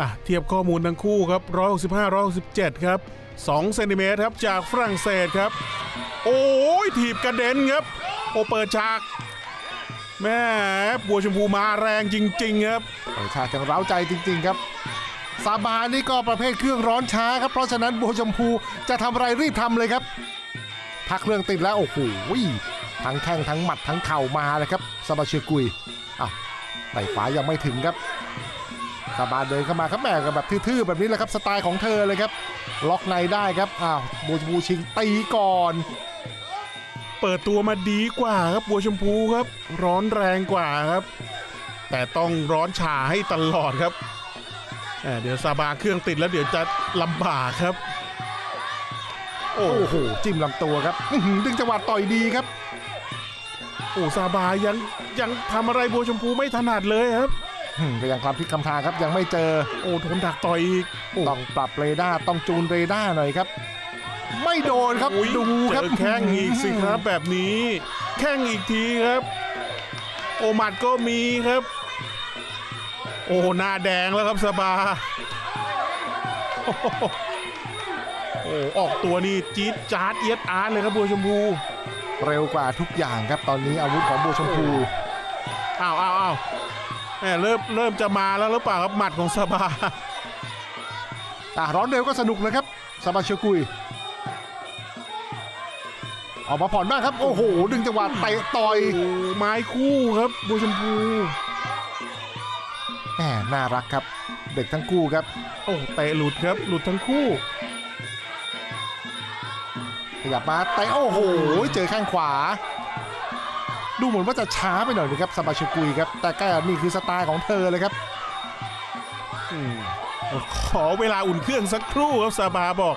อะเทียบข้อมูลทั้งคู่ครับ 165 167 ครับ 2 เซนติเมตรครับจากฝรั่งเศสครับ โอ้ยถีบกระเด็นครับ โอเปิดฉาก แม่บัวชมพูมาแรงจริง ๆ ครับเปิดฉากอย่างเร้าใจจริง ๆ ครับซาบานี่ก็ประเภทเครื่องร้อนช้าครับ เพราะฉะนั้นบัวชมพูจะทำอะไรรีบทำเลยครับถ้าเครื่องติดแล้ว โอ้โหทั้งแข้งทั้งหมัดทั้งเข่ามาเลยครับซาบาเชกุยอะไต่ฝายังไม่ถึงครับ ซาบาเดินเข้ามาครับแม่กับแบบทื่อๆแบบนี้แหละครับสไตล์ของเธอเลยครับ ล็อกในได้ครับอ้าวบัวชมพูชิงตีก่อน เปิดตัวมาดีกว่าครับบัวชมพูครับ ร้อนแรงกว่าครับ แต่ต้องร้อนฉาให้ตลอดครับเอ่อเดี๋ยวซาบาเครื่องติดแล้วเดี๋ยวจะลำบากครับ โอ้โอ้โหจิ้มลำตัวครับอื้อหือดึงจังหวะต่อยดีครับโอ้ซาบายังยังทำอะไรบัวชมพูไม่ถนัดเลยครับอืม ก็ยังความพลิกคำทางครับยังไม่เจอโอ้โดนดักต่อยอีกโอ้ต้องปรับเรดาร์ต้องจูนเรดาร์หน่อยครับ ไม่โดนครับอุ๊ยดูครับเจอแข้งอีกสิครับแบบนี้ แข้งอีกทีครับ โอหมัดก็มีครับ โอ้หน้าแดงแล้วครับสบาโอ้โหโอ้ออกตัวนี่จี๊ดจ๊าดเอียดอาร์ตเลยครับบัวชมพูเร็วกว่าทุกอย่างครับตอนนี้อาวุธของบัวชมพูอ้าวอ้าวอ้าวแหม เริ่มเริ่มจะมาแล้วหรือเปล่าครับหมัดของสบาอะร้อนเร็วก็สนุกนะครับซาบาเชยกุย ออกมาผ่อนมากครับ โอ้โห ดึงจังหวะเตะต่อยโอ้ไม้คู่ครับบัวชมพูแหมน่ารักครับ เด็กทั้งคู่ครับ โอ้เตะหลุดครับ หลุดทั้งคู่ขยับมาเตะโอ้โห เจอแข้งขวา ดูเหมือนว่าจะช้าไปหน่อยนะครับซาบาเชยกุยครับ แต่ก็นี่คือสไตล์ของเธอเลยครับอืมขอเวลาอุ่นเครื่องสักครู่ครับซาบาบอก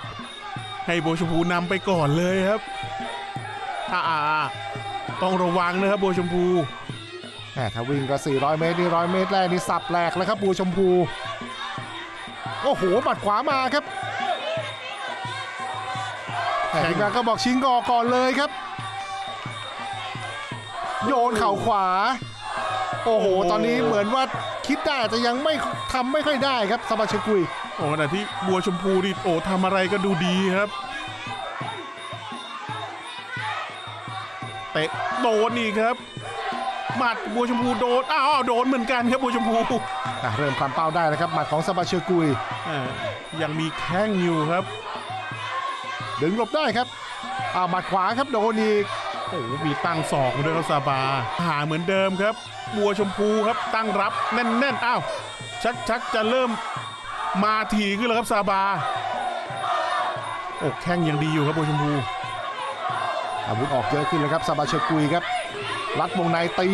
ให้โบวชมพูนำไปก่อนเลยครับอ่าอ่าอ่าต้องระวังนะครับโบวชมพูแหมถ้าวิ่งก็ 400 เมตรนี่100เมตรแรกนี่สับแหลกแล้วครับบัวชมพู โอ้โหหมัดขวามาครับแต่ทีมงานก็บอกชิงกอก่อนเลยครับ โยนเข่าขวา โอ้โห ตอนนี้เหมือนว่าคิดได้แต่ยังไม่ทำไม่ค่อยได้ครับสบาเชยกุย โอ้ขณะที่บัวชมพูนี่โอ้ทำอะไรก็ดูดีครับเตะโดนอีกครับหมัดบัวชมพูโดน อ้าวโดนเหมือนกันครับบัวชมพูอะเริ่มคลำเป้าได้แล้วครับหมัดของสบาเชยกุยอ่ายังมีแข้งอยู่ครับ ดึงหลบได้ครับอ่าหมัดขวาครับโดนอีก โอ้โหมีตั้งศอกมาด้วยครับซาบา หาเหมือนเดิมครับ บัวชมพูครับตั้งรับแน่นๆอ้าวชักชักจะเริ่มมาทีขึ้นแล้วครับซาบาโอ้แข้งยังดีอยู่ครับบัวชมพู อาวุธออกเยอะขึ้นเลยครับซาบาเชยกุยครับรัดวงในตี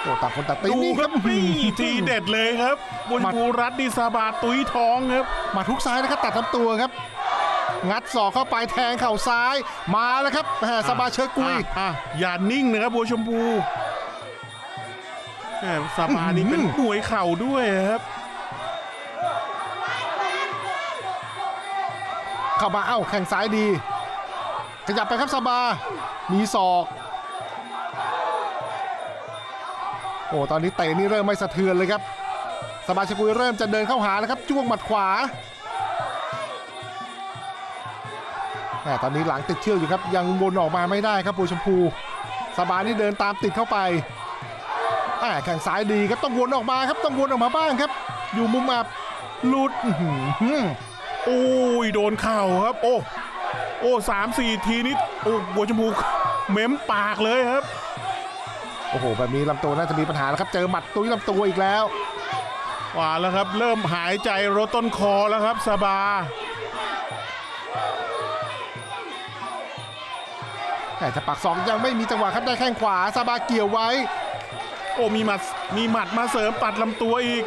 โอ้ต่างคนต่างตีดูนี่คครัรับบนี่ทีเด็ดเลยครับบัวชมพูรัดดีซาบาตุ้ยท้องครับมาทุกซ้ายนะครับตัดลำตัวครับ งัดศอกเข้าไปแทงเข่าซ้ายมาแล้วครับแหมซาบาเชยกุยอะอะอย่านิ่งนะครับบัวชมพูแหมซาบานี่เป็นมวยเข่าด้วยครับเข้ามาเอ้าแข่งซ้ายดี ขยับไปครับซาบา มีศอก โอ้ตอนนี้เตะนี่เริ่มไม่สะเทือนเลยครับซาบาเชยกุยเริ่มจะเดินเข้าหาแล้วครับจ้วงหมัดขวา แหมตอนนี้หลังติดเชือกอยู่ครับ ยังวนออกมาไม่ได้ครับปูชมพูซาบานี่เดินตามติดเข้าไปแหมแข่งซ้ายดีครับต้องวนออกมาครับต้องวนออกมาบ้างครับ อยู่มุมอับหลุดอื้อหือโอ้ยโดนเข่าครับ โอ้โอ้สามสี่ทีนี้โอ้บัวชมพูเม้มปากเลยครับ โอ้โหแบบนี้ลำตัวน่าจะมีปัญหาแล้วครับ เจอหมัดตุ้ยลำตัวอีกแล้วว่าแล้วครับ เริ่มหายใจรถต้นคอแล้วครับซาบา แต่ถ้าปักสองยังไม่มีจังหวะครับได้แข้งขวาซาบาเกี่ยวไว้ โอ้มีหมัดมีหมัดมาเสริมปัดลำตัวอีก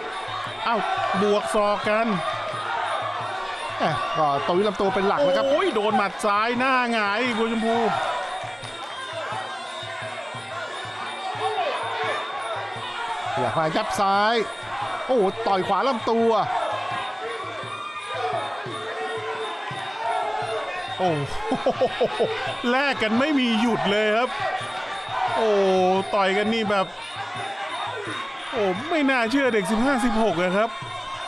เอ้าบวกศอกกันแหม่ก็ตุ้ยลำตัวเป็นหลักแล้วครับโอ้ยโดนหมัดซ้ายหน้าหงายบัวชมพูอยากมายับซ้าย โอ้โหต่อยขวาลำตัว อ้โหแลกกันไม่มีหยุดเลยครับ โอ้ต่อยกันนี่แบบ โอ้ไม่น่าเชื่อเด็ก 15 16อะครับ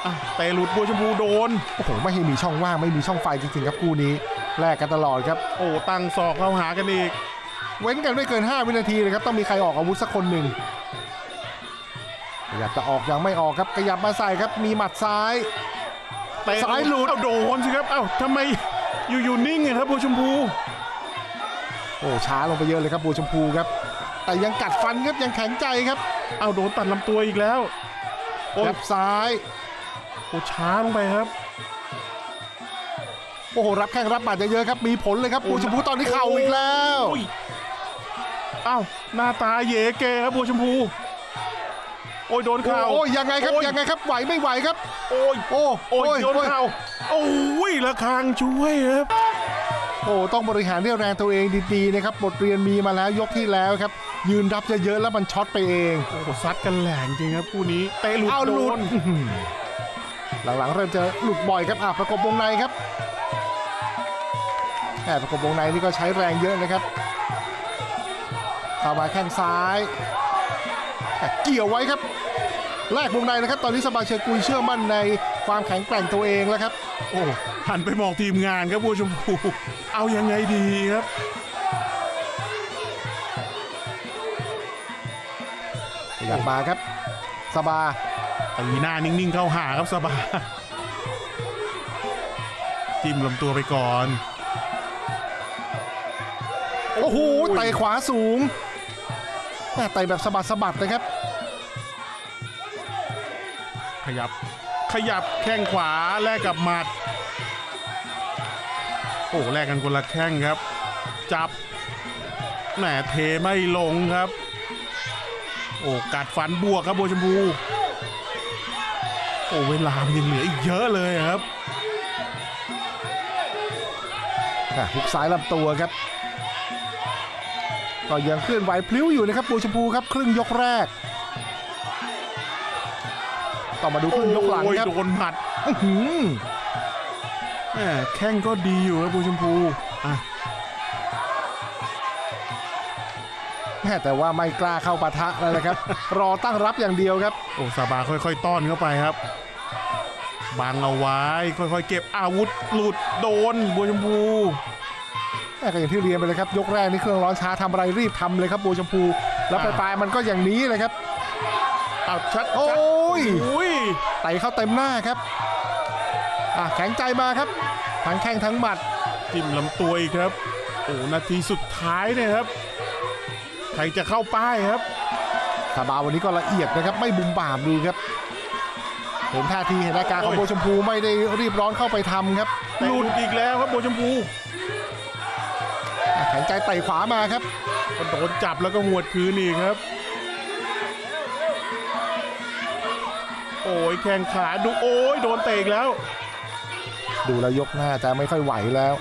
อะเตะหลุดบัวชมพูโดน โอ้โหไม่ให้มีช่องว่างไม่มีช่องไฟจริงๆครับคู่นี้แลกกันตลอดครับ โอ้ตั้งศอกเข้าหากันอีก เว้นกันไม่เกิน 5 วินาทีเลยครับต้องมีใครออกอาวุธสักคนหนึ่งขยับจะออกยังไม่ออกครับขยับมาใส่ครับมีหมัดซ้ายเตะซ้ายหลุดเอ้าโดนสิครับเอ้าทำไม อยู่ๆนิ่งอะครับบัวชมพูโอ้ช้าลงไปเยอะเลยครับบัวชมพูครับ แต่ยังกัดฟันครับยังแข็งใจครับ เอ้าโดนตัดลำตัวอีกแล้วโอ้ยแลบซ้ายโอ้ช้าลงไปครับโอ้โหรับแข้งรับหมัดเยอะๆครับมีผลเลยครับบัวชมพูตอนนี้เข่าอีกแล้วโอ้ยเอ้าหน้าตาเยเกครับบัวชมพู โอ้ยโดนโอ้เข่าโอ้ยยังไงครับโอ้ยยังไงครับไหวไม่ไหวครับ โอ้ยโอ้โอ้ยโดนโอ้ยเข่าโอ้ยระฆังช่วยครับโอ้ต้องบริหารเรี่ยวแรงตัวเองดีๆนะครับบทเรียนมีมาแล้วยกที่แล้วครับ ยืนรับเยอะๆแล้วมันช็อตไปเองโอ้โหซัดกันแหลงจริงครับคู่นี้เตะหลุดเอาโดหลุดนอื้อหือหลังๆเริ่มจะหลุดบ่อยครับอะประกบวงในครับแหมประกบวงในนี่ก็ใช้แรงเยอะนะครับเข้ามาแข้งซ้ายแต่ เกี่ยวไว้ครับแลกวงในนะครับ ตอนนี้สบายเชยกุยเชื่อมั่นในความแข็งแกร่งตัวเองแล้วครับ โอ้หันไปมองทีมงานครับบัวชมพูเอายังไงดีครับขยับมาครับ สบาตีหน้านิ่งๆเข้าหาครับสบายจิ้มลำตัวไปก่อน โอ้โหเตะขวาสูงแม่ เตะแบบสะบัดสะบัดนะครับ ขยับขยับแข้งขวาแลกกับหมัด โอ้แลกกันคนละแข้งครับ จับแหมเทไม่ลงครับ โอ้กัดฟันบวกครับบัวชมพูโอ้เวลามันยังเหลืออีกเยอะเลยครับอะหุกซ้ายลำตัวครับ ก็ยังเคลื่อนไหวพลิ้วอยู่นะครับปูชมพูครับครึ่งยกแรก ต่อมาดูครึ่งยกหลังโอ้ยครับโดนหมัดอื้อหือแหมแข้งก็ดีอยู่ครับบัวชมพูอะแม่แต่ว่าไม่กล้าเข้าปะทะแล้วนะครับ รอตั้งรับอย่างเดียวครับ โอ้ซาบาค่อยๆ ต้อนเข้าไปครับบังเอาไว้ ค่อยๆ เก็บอาวุธหลุดโดนบัวชมพูแม่ ก็อย่างที่เรียนไปเลยครับยกแรกนี่เครื่องร้อนช้าทำอะไรรีบทำเลยครับปูชมพู แล้วปอ่าลายๆมันก็อย่างนี้เลยครับเอาชัดโอ้ชัดยอุ้ยไต่เข้าเต็มหน้าครับอะแข็งใจมาครับ ทั้งแข้งทั้งหมัดจิ้มลำตัวอีกครับโอ้นาทีสุดท้ายเนี่ยครับใครจะเข้าป้ายครับซาบาวันนี้ก็ละเอียดนะครับ ไม่บุมบามดูครับ เห็นท่าทีเห็นอาการของโอ้ยโบวชมพูไม่ได้รีบร้อนเข้าไปทำครับหลุดอีกแล้วครับบัวชมพูอะ แข็งใจไต่ขวามาครับก็โดนจับแล้วก็หวดคืนอีกครับ โอ้ยแข้งขาดูโอ้ยโดนเตะอีกแล้ว ดูแล้วยกหน้าจะไม่ค่อยไหวแล้ว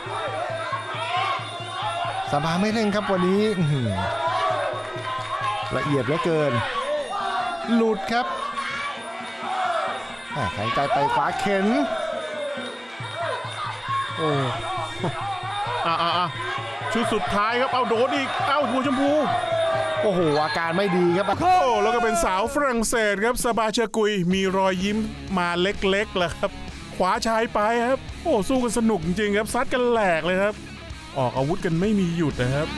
ซาบาไม่เร่งครับวันนี้อื้อหือละเอียดเหลือเกิน หลุดครับอะแข็งใจไต่ขวาเข็น โอ้อะอะอะ ชุดสุดท้ายครับ เอาโดนอีก เอ้าบัวชมพู โอ้โห อาการไม่ดีครับโอ้แล้วก็เป็นสาวฝรั่งเศสครับสบาเชอกุย มีรอยยิ้มมาเล็กๆแหละครับ ขวาชายไปครับ โอ้สู้กันสนุกจริงๆครับ ซัดกันแหลกเลยครับ ออกอาวุธกันไม่มีหยุดนะครับ